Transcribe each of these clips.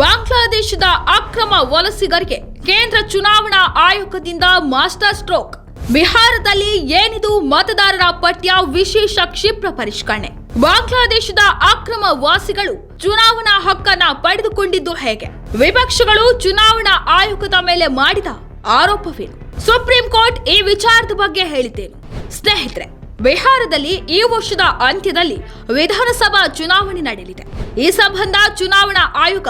ಬಾಂಗ್ಲಾದೇಶದ ಅಕ್ರಮ ವಲಸಿಗರಿಗೆ ಕೇಂದ್ರ ಚುನಾವಣಾ ಆಯೋಗದಿಂದ ಮಾಸ್ಟರ್ ಸ್ಟ್ರೋಕ್. ಬಿಹಾರದಲ್ಲಿ ಏನಿದು ಮತದಾರರ ಪಠ್ಯ ವಿಶೇಷ ಕ್ಷಿಪ್ರ ಪರಿಷ್ಕರಣೆ. ಬಾಂಗ್ಲಾದೇಶದ ಅಕ್ರಮ ವಾಸಿಗಳು ಚುನಾವಣಾ ಹಕ್ಕನ್ನ ಪಡೆದುಕೊಂಡಿದ್ದು ಹೇಗೆ? ವಿಪಕ್ಷಗಳು ಚುನಾವಣಾ ಆಯೋಗದ ಮೇಲೆ ಮಾಡಿದ ಆರೋಪವೇನು? ಸುಪ್ರೀಂ ಕೋರ್ಟ್ ಈ ವಿಚಾರದ ಬಗ್ಗೆ ಹೇಳಿದ್ದೇನು? ಸ್ನೇಹಿತರೆ, ಬಿಹಾರದಲ್ಲಿ ಈ ವರ್ಷದ ಅಂತ್ಯದಲ್ಲಿ ವಿಧಾನಸಭಾ ಚುನಾವಣೆ ನಡೆಯಲಿದೆ. ಈ ಸಂಬಂಧ ಚುನಾವಣಾ ಆಯೋಗ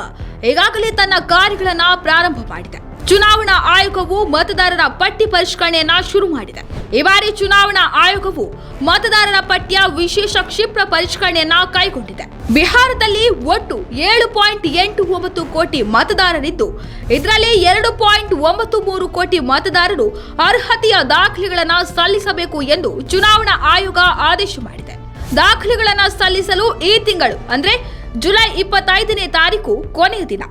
ಈಗಾಗಲೇ ತನ್ನ ಕಾರ್ಯಗಳನ್ನ ಪ್ರಾರಂಭ ಮಾಡಿದೆ. ಚುನಾವಣಾ ಆಯೋಗವು ಮತದಾರರ ಪಟ್ಟಿ ಪರಿಷ್ಕರಣೆಯನ್ನ ಶುರು ಮಾಡಿದೆ. ಈ ಬಾರಿ ಚುನಾವಣಾ ಆಯೋಗವು ಮತದಾರರ ಪಟ್ಟಿಯ ವಿಶೇಷ ಕ್ಷಿಪ್ರ ಪರಿಷ್ಕರಣೆಯನ್ನ ಕೈಗೊಂಡಿದೆ. ಬಿಹಾರದಲ್ಲಿ ಒಟ್ಟು ಏಳು ಪಾಯಿಂಟ್ ಎಂಟು ಒಂಬತ್ತು ಕೋಟಿ ಮತದಾರರಿದ್ದು, ಇದರಲ್ಲಿ ಎರಡು ಪಾಯಿಂಟ್ ಒಂಬತ್ತು ಮೂರು ಕೋಟಿ ಮತದಾರರು ಅರ್ಹತೆಯ ದಾಖಲೆಗಳನ್ನು ಸಲ್ಲಿಸಬೇಕು ಎಂದು ಚುನಾವಣಾ ಆಯೋಗ ಆದೇಶ ಮಾಡಿದೆ. ದಾಖಲೆಗಳನ್ನು ಸಲ್ಲಿಸಲು ಈ ತಿಂಗಳು, ಅಂದ್ರೆ ಜುಲೈ ಇಪ್ಪತ್ತೈದನೇ ತಾರೀಕು ಕೊನೆಯ ದಿನ.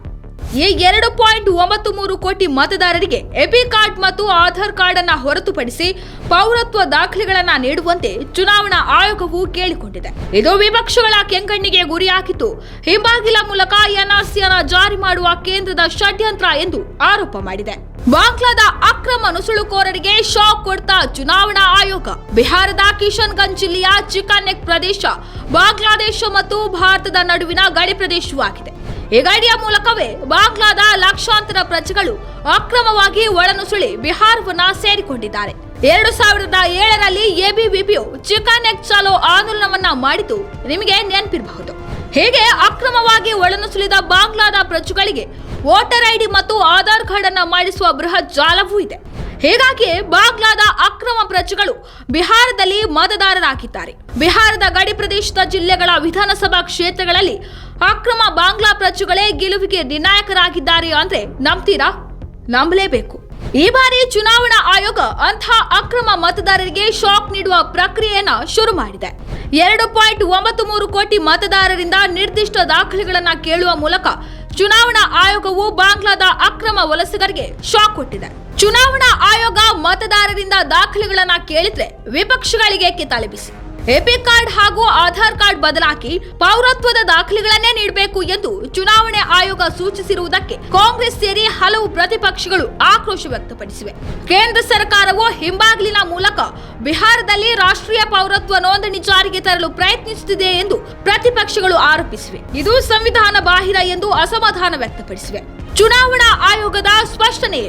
ಈ ಎರಡು ಪಾಯಿಂಟ್ ಒಂಬತ್ತು ಮೂರು ಕೋಟಿ ಮತದಾರರಿಗೆ ಎಪಿ ಕಾರ್ಡ್ ಮತ್ತು ಆಧಾರ್ ಕಾರ್ಡ್ ಅನ್ನ ಹೊರತುಪಡಿಸಿ ಪೌರತ್ವ ದಾಖಲೆಗಳನ್ನ ನೀಡುವಂತೆ ಚುನಾವಣಾ ಆಯೋಗವು ಕೇಳಿಕೊಂಡಿದೆ. ಇದು ವಿಪಕ್ಷಗಳ ಕೆಂಗಣ್ಣಿಗೆ ಗುರಿಯಾಗಿತ್ತು. ಹಿಂಬಾಗಿಲ ಮೂಲಕ ಎನ್ಆರ್ಸಿಯನ್ನ ಜಾರಿ ಮಾಡುವ ಕೇಂದ್ರದ ಷಡ್ಯಂತ್ರ ಎಂದು ಆರೋಪ ಮಾಡಿದೆ. ಬಾಂಗ್ಲಾದ ಅಕ್ರಮ ನುಸುಳುಕೋರರಿಗೆ ಶಾಕ್ ಕೊಡ್ತಾ ಚುನಾವಣಾ ಆಯೋಗ. ಬಿಹಾರದ ಕಿಶನ್ಗಂಜ್ ಜಿಲ್ಲೆಯ ಚಿಕಾನೆಕ್ ಪ್ರದೇಶ ಬಾಂಗ್ಲಾದೇಶ ಮತ್ತು ಭಾರತದ ನಡುವಿನ ಗಡಿ ಪ್ರದೇಶವಾಗಿದೆ. ಈ ಗಡಿಯ ಮೂಲಕವೇ ಬಾಂಗ್ಲಾದ ಲಕ್ಷಾಂತರ ಪ್ರಜೆಗಳು ಅಕ್ರಮವಾಗಿ ಒಳನುಸುಳಿ ಬಿಹಾರವನ್ನ ಸೇರಿಕೊಂಡಿದ್ದಾರೆ. ಎರಡು ಸಾವಿರದ ಏಳರಲ್ಲಿ ಎಬಿವಿಪಿಯು ಎಕ್ ಚಾಲೋ ಆಂದೋಲನವನ್ನ ಮಾಡಿದ್ದು ನಿಮಗೆ ನೆನಪಿರಬಹುದು. ಹೇಗೆ ಅಕ್ರಮವಾಗಿ ಒಳನುಸುಳಿದ ಬಾಂಗ್ಲಾದ ಪ್ರಜೆಗಳಿಗೆ ವೋಟರ್ ಐಡಿ ಮತ್ತು ಆಧಾರ್ ಕಾರ್ಡ್ ಅನ್ನ ಮಾಡಿಸುವ ಬೃಹತ್ ಜಾಲವೂ ಇದೆ. ಹೀಗಾಗಿ ಬಾಂಗ್ಲಾದ ಅಕ್ರಮ ಪ್ರಜೆಗಳು ಬಿಹಾರದಲ್ಲಿ ಮತದಾರರಾಗಿದ್ದಾರೆ. ಬಿಹಾರದ ಗಡಿ ಪ್ರದೇಶದ ಜಿಲ್ಲೆಗಳ ವಿಧಾನಸಭಾ ಕ್ಷೇತ್ರಗಳಲ್ಲಿ ಅಕ್ರಮ ಬಾಂಗ್ಲಾ ಪ್ರಜೆಗಳೇ ಗೆಲುವಿಗೆ ನಿರ್ಣಾಯಕರಾಗಿದ್ದಾರೆ ಅಂದ್ರೆ ನಂಬ್ತೀರಾ? ನಂಬಲೇಬೇಕು. ಈ ಬಾರಿ ಚುನಾವಣಾ ಆಯೋಗ ಅಂತಹ ಅಕ್ರಮ ಮತದಾರರಿಗೆ ಶಾಕ್ ನೀಡುವ ಪ್ರಕ್ರಿಯೆಯನ್ನ ಶುರು ಮಾಡಿದೆ. ಎರಡು ಪಾಯಿಂಟ್ ಒಂಬತ್ತು ಮೂರು ಕೋಟಿ ಮತದಾರರಿಂದ ನಿರ್ದಿಷ್ಟ ದಾಖಲೆಗಳನ್ನ ಕೇಳುವ ಮೂಲಕ ಚುನಾವಣಾ ಆಯೋಗವು ಬಾಂಗ್ಲಾದ ಅಕ್ರಮ ವಲಸಿಗರಿಗೆ ಶಾಕ್ ಕೊಟ್ಟಿದೆ. ಚುನಾವಣಾ ಆಯೋಗ ಮತದಾರರಿಂದ ದಾಖಲೆಗಳನ್ನ ಕೇಳಿದ್ರೆ ವಿಪಕ್ಷಗಳಿಗೆ ಕಿತ್ತಾಳೆ ಬಿಸಿ. ಎಪಿ ಕಾರ್ಡ್ ಹಾಗೂ ಆಧಾರ್ ಕಾರ್ಡ್ ಬದಲಾಗಿ ಪೌರತ್ವದ ದಾಖಲೆಗಳನ್ನೇ ನೀಡಬೇಕು ಎಂದು ಚುನಾವಣೆ ಆಯೋಗ ಸೂಚಿಸಿರುವುದಕ್ಕೆ ಕಾಂಗ್ರೆಸ್ ಸೇರಿ ಹಲವು ಪ್ರತಿಪಕ್ಷಗಳು ಆಕ್ರೋಶ ವ್ಯಕ್ತಪಡಿಸಿವೆ. ಕೇಂದ್ರ ಸರ್ಕಾರವು ಹಿಂಬಾಗಿಲಿನ ಮೂಲಕ ಬಿಹಾರದಲ್ಲಿ ರಾಷ್ಟ್ರೀಯ ಪೌರತ್ವ ನೋಂದಣಿ ಜಾರಿಗೆ ತರಲು ಪ್ರಯತ್ನಿಸುತ್ತಿದೆ ಎಂದು ಪ್ರತಿಪಕ್ಷಗಳು ಆರೋಪಿಸಿವೆ. ಇದು ಸಂವಿಧಾನ ಬಾಹಿರ ಎಂದು ಅಸಮಾಧಾನ ವ್ಯಕ್ತಪಡಿಸಿವೆ. ಚುನಾವಣಾ ಆಯೋಗದ ಸ್ಪಷ್ಟನೆ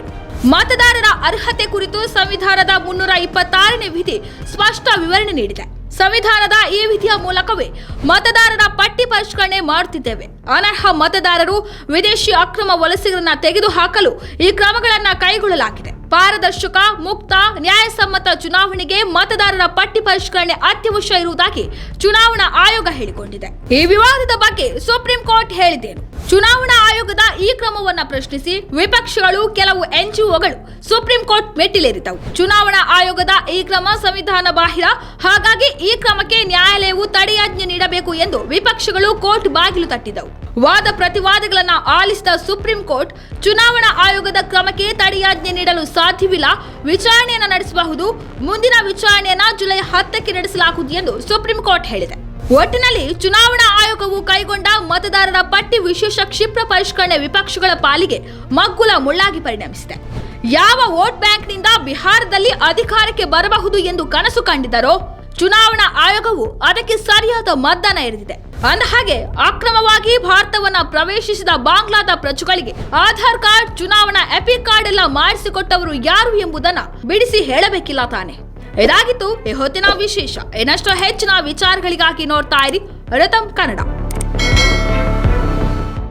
ಮತದಾರರ ಅರ್ಹತೆ ಕುರಿತು ಸಂವಿಧಾನದ ಮುನ್ನೂರ ಇಪ್ಪತ್ತಾರನೇ ವಿಧಿ ಸ್ಪಷ್ಟ ವಿವರಣೆ ನೀಡಿದೆ. ಸಂವಿಧಾನದ ಈ ವಿಧಿಯ ಮೂಲಕವೇ ಮತದಾರರ ಪಟ್ಟಿ ಪರಿಷ್ಕರಣೆ ಮಾಡುತ್ತಿದ್ದೇವೆ. ಅನರ್ಹ ಮತದಾರರು ವಿದೇಶಿ ಅಕ್ರಮ ವಲಸಿಗರನ್ನ ತೆಗೆದುಹಾಕಲು ಈ ಕ್ರಮಗಳನ್ನ ಕೈಗೊಳ್ಳಲಾಗಿದೆ. ಪಾರದರ್ಶಕ, ಮುಕ್ತ, ನ್ಯಾಯಸಮ್ಮತ ಚುನಾವಣೆಗೆ ಮತದಾರರ ಪಟ್ಟಿ ಪರಿಷ್ಕರಣೆ ಅತ್ಯವಶ್ಯ ಇರುವುದಾಗಿ ಚುನಾವಣಾ ಆಯೋಗ ಹೇಳಿಕೊಂಡಿದೆ. ಈ ವಿವಾದದ ಬಗ್ಗೆ ಸುಪ್ರೀಂ ಕೋರ್ಟ್ ಹೇಳಿದ್ದೇನು? ಚುನಾವಣಾ ಆಯೋಗದ ಈ ಕ್ರಮವನ್ನ ಪ್ರಶ್ನಿಸಿ ವಿಪಕ್ಷಗಳು ಕೆಲವು ಎನ್ಜಿಒಗಳು ಸುಪ್ರೀಂ ಕೋರ್ಟ್ ಮೆಟ್ಟಿಲೇರಿದವು ಚುನಾವಣಾ ಆಯೋಗದ ಈ ಕ್ರಮ ಸಂವಿಧಾನ ಬಾಹಿರ. ಹಾಗಾಗಿ ಈ ಕ್ರಮಕ್ಕೆ ನ್ಯಾಯಾಲಯವು ತಡೆಯಾಜ್ಞೆ ನೀಡಬೇಕು ಎಂದು ವಿಪಕ್ಷಗಳು ಕೋರ್ಟ್ ಬಾಗಿಲು ತಟ್ಟಿದವು ವಾದ ಪ್ರತಿವಾದಗಳನ್ನು ಆಲಿಸಿದ ಸುಪ್ರೀಂ ಕೋರ್ಟ್ ಚುನಾವಣಾ ಆಯೋಗದ ಕ್ರಮಕ್ಕೆ ತಡೆಯಾಜ್ಞೆ ನೀಡಲು ಸಾಧ್ಯವಿಲ್ಲ. ವಿಚಾರಣೆಯನ್ನು ನಡೆಸಬಹುದು. ಮುಂದಿನ ವಿಚಾರಣೆಯನ್ನು ಜುಲೈ ಹತ್ತಕ್ಕೆ ನಡೆಸಲಾಗುವುದು ಎಂದು ಸುಪ್ರೀಂ ಕೋರ್ಟ್ ಹೇಳಿದೆ. ಒಟ್ಟಿನಲ್ಲಿ ಚುನಾವಣಾ ಆಯೋಗವು ಕೈಗೊಂಡ ಮತದಾರರ ಪಟ್ಟಿ ವಿಶೇಷ ಕ್ಷಿಪ್ರ ಪರಿಷ್ಕರಣೆ ವಿಪಕ್ಷಗಳ ಪಾಲಿಗೆ ಮಗ್ಗುಲ ಮುಳ್ಳಾಗಿ ಪರಿಣಮಿಸಿದೆ. ಯಾವ ವೋಟ್ ಬ್ಯಾಂಕ್ನಿಂದ ಬಿಹಾರದಲ್ಲಿ ಅಧಿಕಾರಕ್ಕೆ ಬರಬಹುದು ಎಂದು ಕನಸು ಕಂಡಿದ್ದರೋ ಚುನಾವಣಾ ಆಯೋಗವು ಅದಕ್ಕೆ ಸರಿಯಾದ ಮತದಾನ ಎರೆದಿದೆ. ಅಂದಹಾಗೆ ಅಕ್ರಮವಾಗಿ ಭಾರತವನ್ನ ಪ್ರವೇಶಿಸಿದ ಬಾಂಗ್ಲಾದ ಪ್ರಜೆಗಳಿಗೆ ಆಧಾರ್ ಕಾರ್ಡ್, ಚುನಾವಣಾ ಎಪಿಕ್ ಕಾರ್ಡ್ ಎಲ್ಲ ಮಾಡಿಸಿಕೊಟ್ಟವರು ಯಾರು ಎಂಬುದನ್ನ ಬಿಡಿಸಿ ಹೇಳಬೇಕಿಲ್ಲ ತಾನೆ. ಇದಾಗಿತ್ತು ಈ ಹೊತ್ತಿನ ವಿಶೇಷ. ಇನ್ನಷ್ಟು ಹೆಚ್ಚಿನ ವಿಚಾರಗಳಿಗಾಗಿ ನೋಡ್ತಾ ಇರಿ ರಥಂ ಕನ್ನಡ.